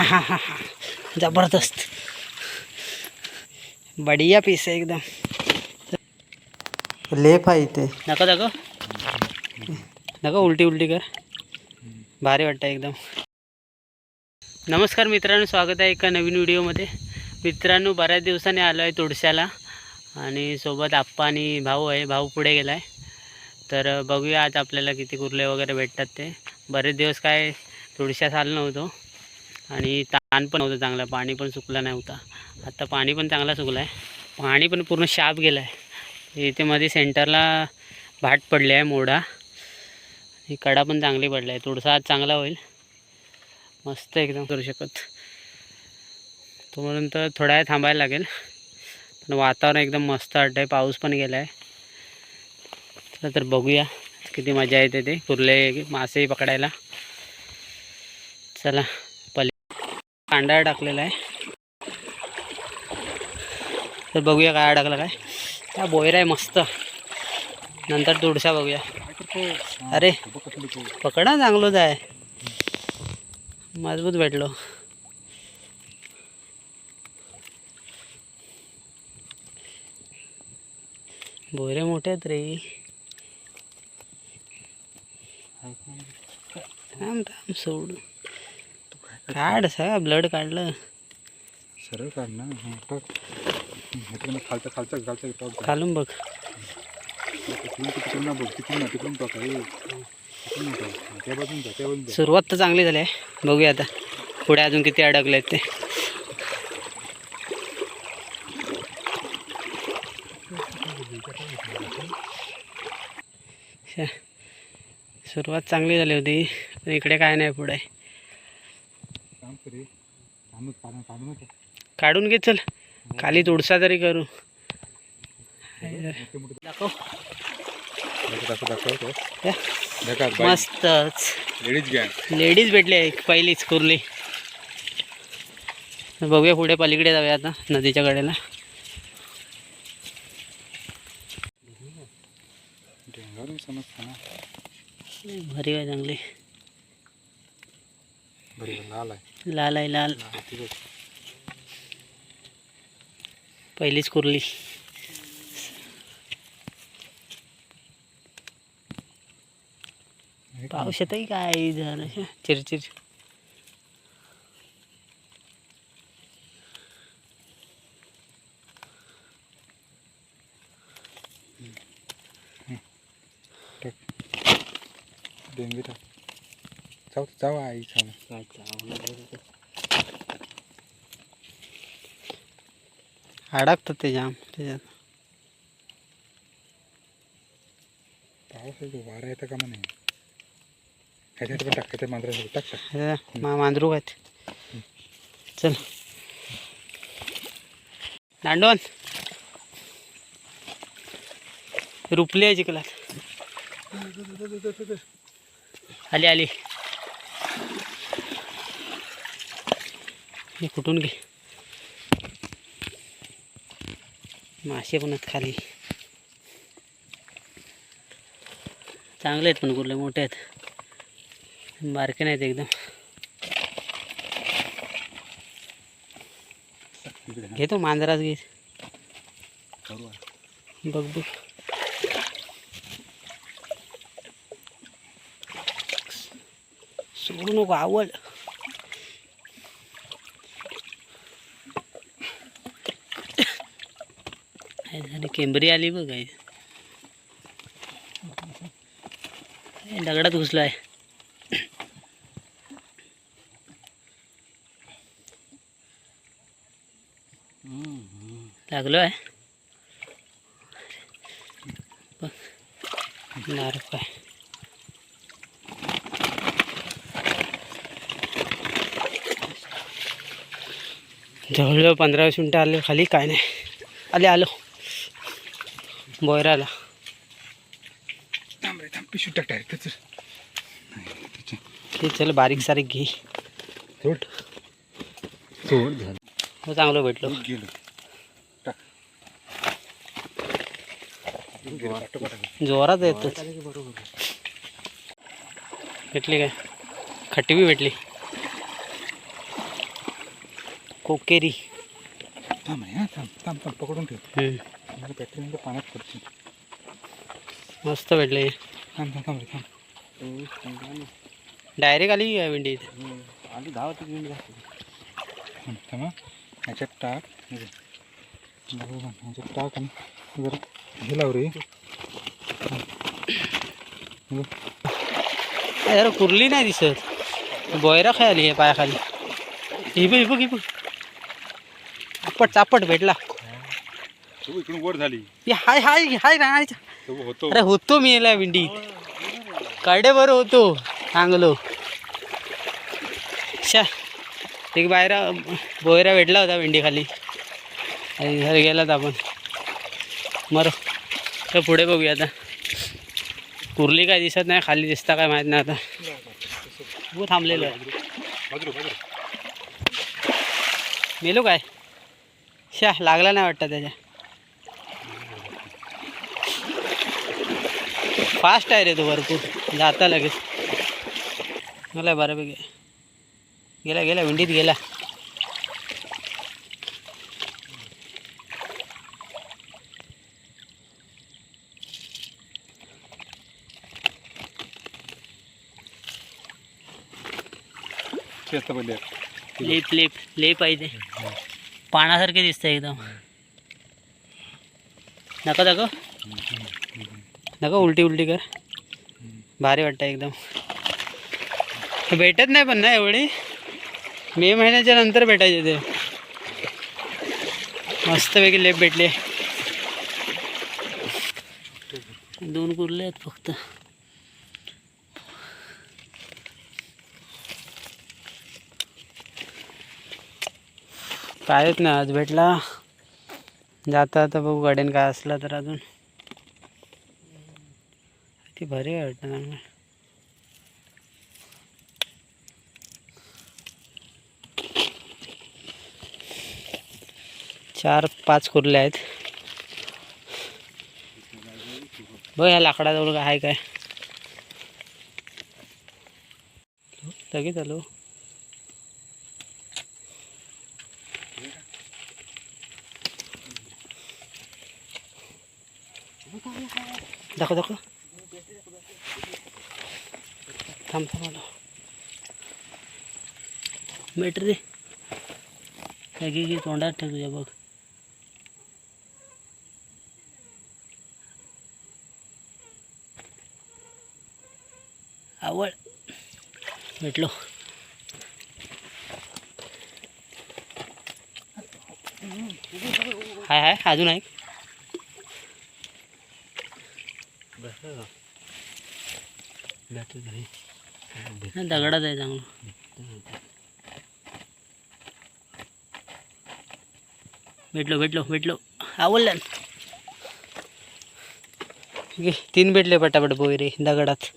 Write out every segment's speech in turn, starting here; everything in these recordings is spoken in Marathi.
हा हा हा हा. जबरदस्त. बढिया पीस आहे एकदम. लेप आहे इथे नका दाखव नका उलटी उलटी कर. भारी वाटतं एकदम. नमस्कार मित्रांनो स्वागत आहे एका नवीन व्हिडिओमध्ये. मित्रांनो बऱ्याच दिवसांनी आलो आहे तुळशाला. आणि सोबत आप्पा आणि भाऊ आहे. भाऊ पुढे गेला आहे तर बघूया आज आपल्याला किती कुर्ले वगैरे भेटतात ते. बरेच दिवस काय तुळशास आलो नव्हतो. आणि ताण पण होतं चांगलं पाणी पण सुकलं होता. आता पाणी पण चांगला सुकलं आहे पाणी पण पूर्ण शाप गेलं आहे इथे मध्ये सेंटरला भाट पडले आहे मोडा. आणि कडा पण चांगली पडला आहे थोडासा आज चांगला होईल. मस्त एकदम. करू शकत. तोपर्यंत तर थोडा वेळ थांबायला लागेल. पण वातावरण एकदम मस्त वाटतं आहे पाऊस पण गेला आहे चला तर बघूया. किती मजा येते ते. कुर्ले मासे पकडायला. चला. कांदा टाकलेला आहे. तर बघूया काय टाकलं काय. त्या बोयरा आहे मस्त. नंतर दुडसा बघूया. अरे पकडा चांगलोच आहे मजबूत भेटलो. बोयरे मोठे आहेत रे. थांब थांब सोड. काढ सगळं ब्लड काढलं. सरळ काढ ना हा, टाक. खालचं खालचं खालचं टाक खालून बघ. तिकडून तिकडून ना बघ तिकडून ना तिकडून टाक. अरे तिकडून ना टाक. हा, त्या बाजून जा त्या बाजून जा. सुरुवात तर चांगली झाली आहे. बघूया आता पुढे अजून किती अडकले आहेत ते. शा. सुरुवात चांगली झाली होती पण इकडे काय नाही पुढे. काढून घे चल. खाली तुडसा तरी करू. दाखव. मस्तच. लेडीज लेडीज भेटली आहे पहिलीच कुर्ली. बघूया पुढे पलीकडे जाऊया आता नदीच्या कडेला. भारी आहे चांगली लाल आहे लाल. पहिलीच कुर्ली. पाऊस येतही काय झालं? शे, चिरचिर डेंगी टाक जाऊ जाऊ आई चालेल अडकतात ते जाम त्याच्यात. पाऊस आहे वारा येतं का म्हणे? ह्याच्यात पण टाक ह्याच्यात मांजरा टाक टाक. हे मा मांजरू आहेत चल. दांडवण रुपली आहे चिखलात आली आली. हे कुठून घे? मासे पण आहेत खाली. चांगले आहेत पण कुर्ले मोठे आहेत. बारके नाहीत एकदम. घेतो मांजराच घे. बघ बघ. सोडू नको आवड. आणि केंबरी आली बघ आहे दगडात घुसला आहे लागलो आहे नारळ काय. जवळजवळ पंधरा वीस मिनटं आले खाली काय नाही. आले आलो. बोयराला. थांब रे थांब पिशवी टाक डायरेक्ट त्याच. नाही हे चल बारीक सारीक घे. सोड सोड झालं. हो चांगलं भेटलो. गेलो. टाक. जोरात येतच. भेटली काय? खट्टी बी भेटली. कोकेरी. थांब हा थांब थांब थांब पकडून ठेव. मला बॅटरी म्हणजे पाण्यात पडते. मस्त भेटले. थांब थांब थांब रे थांब. डायरेक्ट आली काय भेंडी इथे. आधी दहा वाजता घेऊन थांब थांब. ह्याच्यात टाक. बरोबर ह्याच्यात टाक आणि जरा हे लाव रे. जरा कुर्ली नाही दिसत. बोयरा खाली आहे पायाखाली. ही बघ ही बघ ही बघ. चापट चापट भेटला. तू इकडून वर झाली. हाय हाय हाय तो होतो. अरे होतो मी याला विंडीत काडे बरं होतो. चांगलो. शा. एक बाहेर बोयरा भेटला होता भेंडी खाली आणि घरी गेलात आपण. मर. तर पुढे बघूया आता. कुर्ली काय दिसत नाही खाली दिसता काय माहीत नाही आता. हो थांबलेलो आहे. मेलो काय? शा लागला नाही वाटतं त्याच्या. फास्ट आहे रे तो भरपूर. जाता लगेच. मला बऱ्यापैकी. गेला गेला विंडीत गेला लेप लेप लेप आहे ते. पाण्यासारखे दिसतं एकदम. नका दाखव. नका उलटी उलटी कर. भारी वाटतं एकदम. भेटत नाही पण ना एवढी? मे महिन्याच्या नंतर भेटायचे ते. मस्तपैकी लेप भेटले. दोन कुर्ले आहेत फक्त. कायच नाही आज भेटला. जाता आता बघू गाड्यान काय असला तर अजून. ती भारी वाटतं चांगलं चार पाच कुर्ल्या आहेत. बघ या लाकडाजवळ काय आहे काय. लगेच आलो. दाखव दाखव. थांब थांब आलो मीटर दे. काय की तोंडात ठेव तुझ्या बघ. आवड. भेटलो. हाय हाय अजून आहे. बस हा, दगडात आहे चांगलं. भेटलो भेटलो भेटलो. आवडलं तीन भेटले पटापट बोयरे दगडात.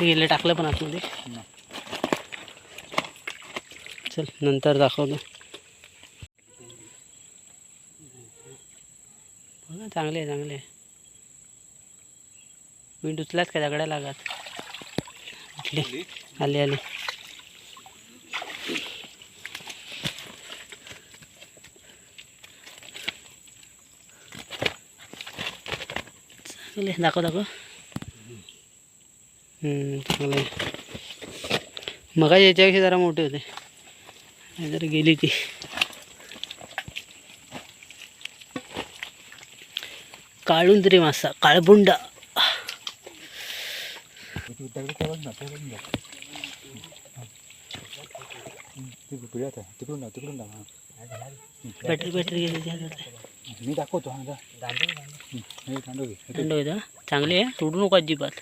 गेले टाकलं पण आतमध्ये. चल नंतर दाखवतो बघा चांगले आहे चांगले विंड उचलाच का दगडा लागत. उठली. आली? आली चांगले दाखव दाखव. चांगले मग याच्यापेक्षा जरा मोठे होते. जरा गेली ती काळुंद्री मासा काळबुंडा तू दगड त्या बाजूला, त्या बाजूला. हं, ते पिढ्यात आहे तिकडून लाव तिकडून लाव हा. बॅटरी बॅटरी गेली त्याच्याकडे मी दाखवतो हा जा हं, हे दांडू घे हे थंड होतं चांगली आहे तोडू नको अजिबात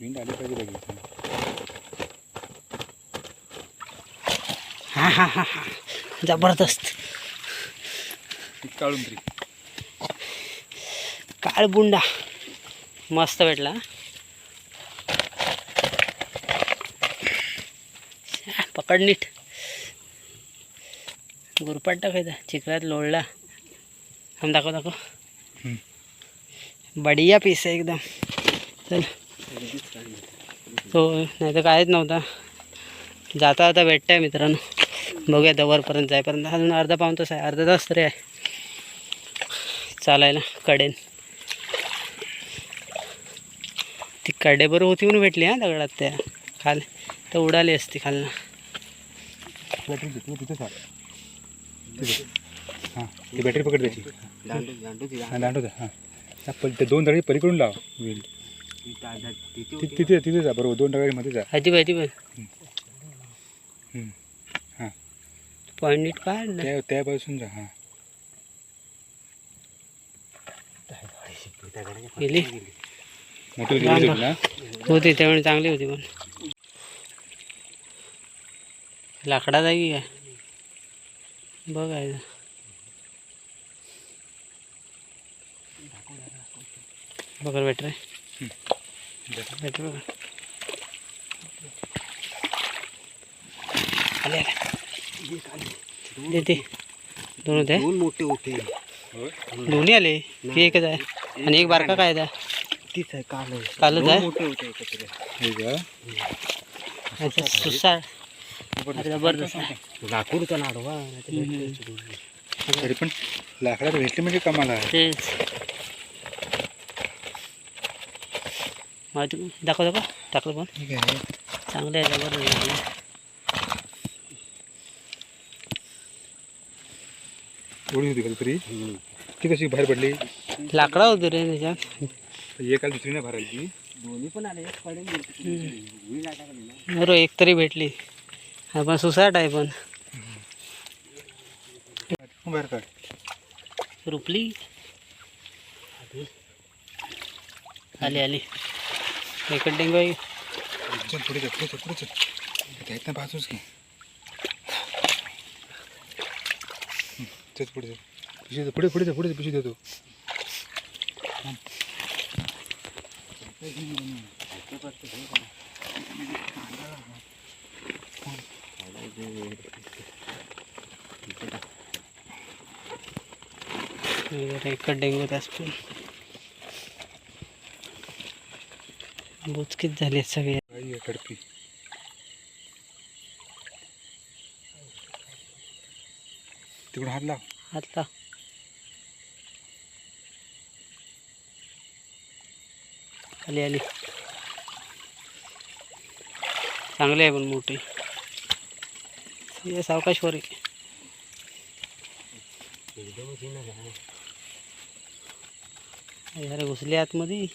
विंड आली पाहिजे लगेच हा हा हा हा जबरदस्त ती तरी काळबुंडा मस्त भेटला. पकड नीट. गुरपाट टाकायचा चिखलात लोळला. हम दाखव दाखव. बढिया पीस आहे एकदम. चल. हो नाही तर काहीच नव्हता. जाता जाता भेटतंय मित्रांनो. बघूया आता वरपर्यंत जाईपर्यंत. अजून अर्धा पाऊण तास आहे. अर्धा तास तरी आहे. चालायला कडेन. ती काड्याबरोबर होती म्हणून भेटली हा दगडात त्या. खाल तर उडाली असती खालनं. बॅटरी हां ती बॅटरी पकड त्याची हां दांडू हां पल दोन दगडी पलीकडून लाव वेल तिथे तिथे जा बरोबर दोन दगडीमध्ये जा हाती पाहिजे पण हां पॉईंट नीट काढ त्यापासून त्या जा हां गेली. मोठी होती होती ना? होती त्यावेळी चांगली होती पण. लाकडा जागी काय? बघायचं बघा बॅटरी बॅटरी बघा. आले आले देते दोन होते. दोन मोठे होते. दोन्ही आले. की एकच आहे. आणि एक बारका काय आहे? तीच आहे काल कालच आहे? मोठे होते एकत्र. हे का? अच्छा सुसार जबरदस्त. आहे. तरी पण लाकडात भेटली म्हणजे कमाला आहे. तेच. माझं दाखव दाखव. टाकलं पण. ठीक आहे. चांगलं आहे जबरदस्त आहे. एवढी होती का तरी. ती कशी बाहेर पडली? लाकडा होतो रे त्याच्यात. एक काल दुसरी नाही भरायची. दोन्ही पण आले पडेल नाही टाकली ना बरोबर एक तरी भेटली. हा पण सुसाट आहे पण. बाहेर काढ रुपली. आली आली. इकडे डेंगू आहे चल पुढे चल पुढे चल पुढे चल. त्या इथं बाजूच घे. हं, चल पुढे चल. पिशवी दे, पुढे पुढे चल, पुढे चल, पिशवी देतो. इकडे डेंगू तास पण बुचकीच झाली सगळे काही आहे कडकी तिकडून हात लाव। आली आली. चांगली आहे पण मोठी. हे सावकाशवर अरे घुसले आतमध्ये.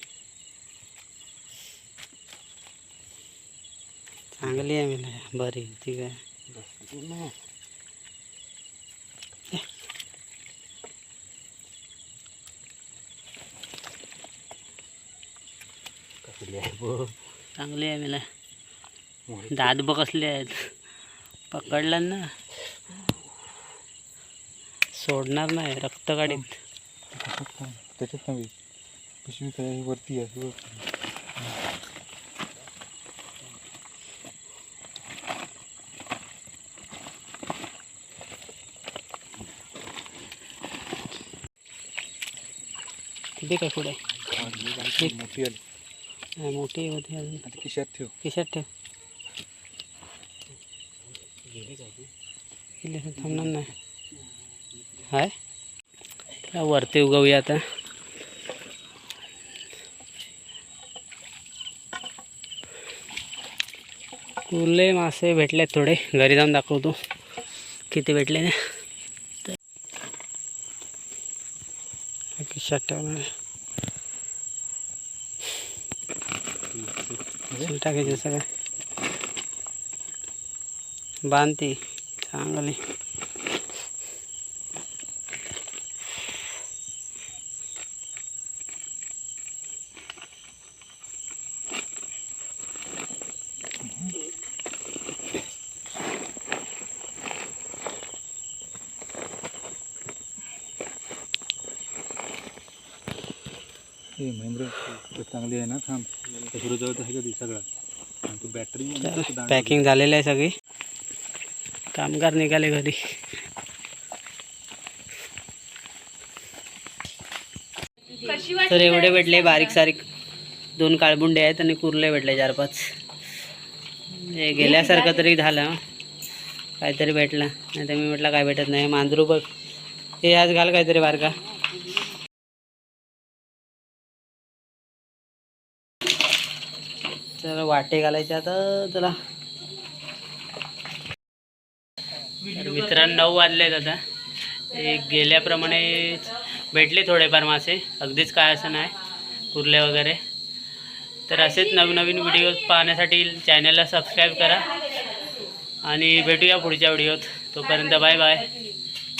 चांगली आहे मी बरी ठीक आहे कसली आहे. बघ. चांगली आहे मला. दात बघ कसले आहेत. पकडला ना. सोडणार नाही रक्त काढीत त्याच्यात नव्हे पिशवी काय वरती आहे. वर. किती काय पुढे. मोठी आली नाही, मोठी होती अजून आता खिशात ठेव खिशात ठेव गेली थांबणार नाही हाय वरती उगवूया आता कुर्ले मासे भेटलेत थोडे घरी जाऊन दाखवतो किती भेटले ते खिशात ठेवणार टाकायचं सगळं. बांधते चांगली. हे महेंद्र चांगली आहे ना थांब. त्या जवळ आहे कधी सगळं? आणि तू बॅटरी पॅकिंग झालेलं आहे सगळी. कामगार निघाले घरी. तर एवढे भेटले बारीक सारीक दोन काळबुंडे आहेत आणि कुर्ले भेटले चार पाच. हे गेल्यासारखं तरी झालं काहीतरी भेटला. नाही तर मी म्हटलं काय भेटत नाही. मांजरू बघ. हे आज घाल काहीतरी बारका. चला वाटे घालायचे आता चला. मित्रांनो नऊ वाजलेत आता. एक गेल्याप्रमाणे भेटले थोडेफार मासे. अगदीच काय असं नाही कुर्ले वगैरे. तर असेच नवनवीन व्हिडिओ पाहण्यासाठी चॅनलला सबस्क्राईब करा. आणि भेटूया पुढच्या व्हिडिओत तोपर्यंत बाय बाय